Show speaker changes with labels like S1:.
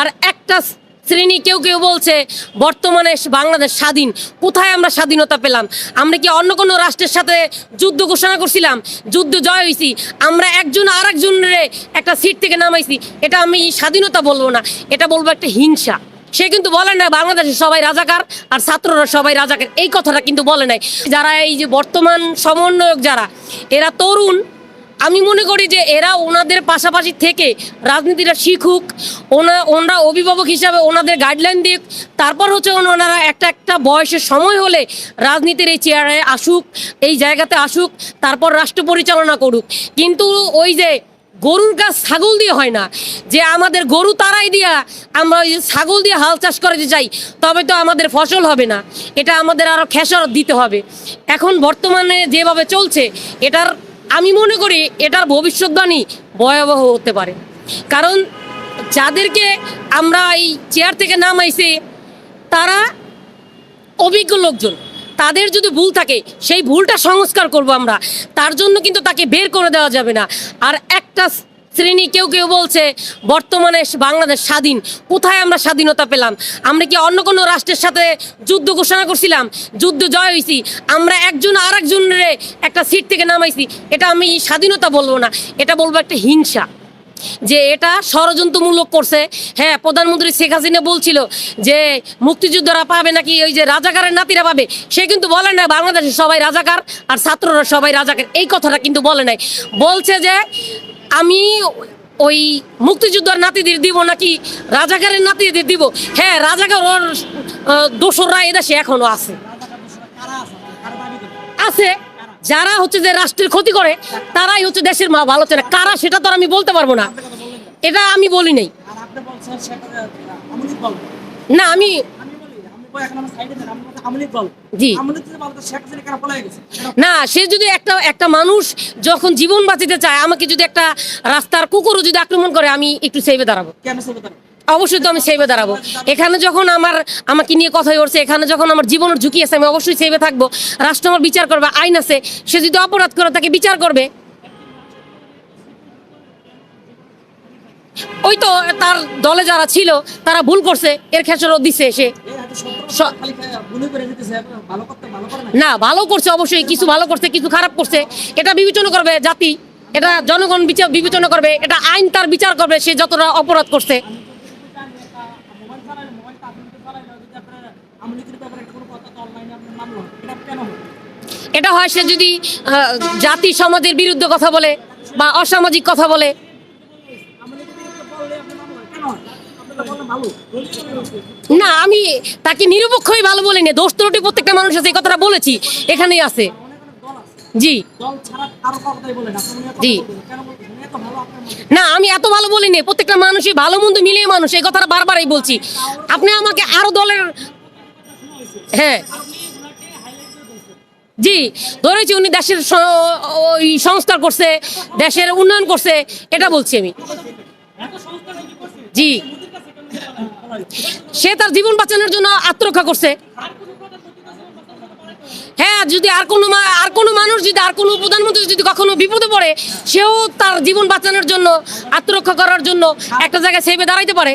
S1: আর একটা শ্রেণি কেউ কেউ বলছে, বর্তমানে বাংলাদেশ স্বাধীন। কোথায় আমরা স্বাধীনতা পেলাম? আমরা কি অন্য কোনো রাষ্ট্রের সাথে যুদ্ধ ঘোষণা করছিলাম? যুদ্ধ জয় হয়েছি আমরা একজন আর একজনের একটা সিট থেকে নামাইছি। এটা আমি স্বাধীনতা বলব না, এটা বলব একটা হিংসা। সে কিন্তু বলে না, বাংলাদেশের সবাই রাজাকার আর ছাত্ররা সবাই রাজাকার। এই কথাটা কিন্তু বলে নাই। যারা এই যে বর্তমান সমন্বয়ক যারা, এরা তরুণ আমি মনে করি যে এরা ওনাদের পাশাপাশি থেকে রাজনীতিটা শিখুক, ওনা, ওনারা অভিভাবক হিসাবে ওনাদের গাইডলাইন দিক, তারপর হচ্ছে ওনারা একটা একটা বয়সের সময় হলে রাজনীতির এই চেয়ারে আসুক, এই জায়গাতে আসুক, তারপর রাষ্ট্র পরিচালনা করুক। কিন্তু ওই যে গরুর গাছ ছাগল দিয়ে হয় না, যে আমাদের গরু তারাই দিয়া আমরা ওই ছাগল দিয়ে হাল চাষ করতে চাই, তবে তো আমাদের ফসল হবে না। এটা আমাদের আরও খেসারত দিতে হবে। এখন বর্তমানে যেভাবে চলছে, এটার আমি মনে করি এটার ভবিষ্যৎবাণী ভয়াবহ হতে পারে। কারণ যাদেরকে আমরা এই চেয়ার থেকে নামাইছি, তারা অভিজ্ঞ লোকজন। তাদের যদি ভুল থাকে, সেই ভুলটা সংস্কার করব আমরা। তার জন্য কিন্তু তাকে বের করে দেওয়া যাবে না। আর একটা শ্রেণি কেউ কেউ বলছে, বর্তমানে বাংলাদেশ স্বাধীন। কোথায় আমরা স্বাধীনতা পেলাম? আমরা কি অন্য কোনো রাষ্ট্রের সাথে যুদ্ধ ঘোষণা করছিলাম? যুদ্ধ জয় হয়েছি আমরা একজন আর একজনের একটা সিট থেকে নামাইছি। এটা আমি স্বাধীনতা বলব না, এটা বলব একটা হিংসা। যে এটা ষড়যন্ত্রমূলক করছে। হ্যাঁ প্রধানমন্ত্রী শেখ হাসিনা বলছিল যে, মুক্তিযোদ্ধারা পাবে নাকি ওই যে রাজাকারের নাতিরা পাবে? সে কিন্তু বলে না বাংলাদেশের সবাই রাজাকার আর ছাত্ররা সবাই রাজাকার। এই কথাটা কিন্তু বলে নাই। বলছে যে আমি ওই মুক্তিযোদ্ধার নাতিদের দিব নাকি রাজাকারের নাতিদের দিব? হ্যাঁ রাজাকার ওর দোসররা এদেশে এখনও আছে। আছে। যারা হচ্ছে যে রাষ্ট্রের ক্ষতি করে তারাই হচ্ছে দেশের মা ভালো চায় না কারা সেটা তো আমি বলতে পারব না। এটা আমি বলি নাই। না আমি জি। না সে যদি একটা একটা মানুষ যখন জীবন বাঁচাতে চায় আমাকে যদি একটা রাস্তার কুকুরও যদি আক্রমণ করে আমি একটু সেভে দাঁড়াবো।
S2: কেন
S1: অবশ্যই তো আমি সেভে দাঁড়াবো। এখানে যখন আমার আমাকে নিয়ে কথা উঠছে এখানে যখন আমার জীবনের ঝুঁকি আছে আমি অবশ্যই সেভে থাকব। রাষ্ট্র আমার বিচার করবে আইন আছে। সে যদি অপরাধ করে তাকে বিচার করবে। ওই তো তার দলে যারা ছিল, তারা ভুল করছে, এর খেসারও দিছে সে।
S2: না,
S1: ভালো করছে অবশ্যই, কিছু ভালো করছে, কিছু খারাপ করছে। এটা বিবেচনা করবে জাতি, এটা জনগণ বিচার বিবেচনা করবে, এটা আইন তার বিচার করবে, সে যতটা অপরাধ করছে।
S2: এটা
S1: হয় সে যদি জাতি সমাজের বিরুদ্ধে কথা বলে বা অসামাজিক কথা বলে
S2: আমলিকের বিরুদ্ধে বললে আপনি মানলো কেন হয় আপনি তো বললেন ভালো বলি চলে গেছে
S1: না, আমি তাকে নিরপেক্ষই ভালো বলিনি দোষ ত্রুটি প্রত্যেকটা মানুষ আছে, এই কথাটা বলেছি। এখানেই আছে। জি। জি। না, আমি এত ভালো বলিনি প্রত্যেকটা মানুষই ভালো, মন্দ, মিলিয়ে মানুষ, এই কথাটা বারবারই বলছি। আপনি আমাকে আরও দলের হ্যাঁ। জি, ধরেছি উনি দেশের ওই সংস্কার করছে, দেশের উন্নয়ন করছে, এটা বলছি আমি। জি। সে তার জীবন বাঁচানোর জন্য আত্মরক্ষা করছে। হ্যাঁ যদি আর কোনো আর কোনো মানুষ যদি, আর কোনো প্রধানমন্ত্রী যদি কখনো বিপদে পড়ে, সেও তার জীবন বাঁচানোর জন্য আত্মরক্ষা করার জন্য একটা জায়গায় সেভে দাঁড়াইতে পারে।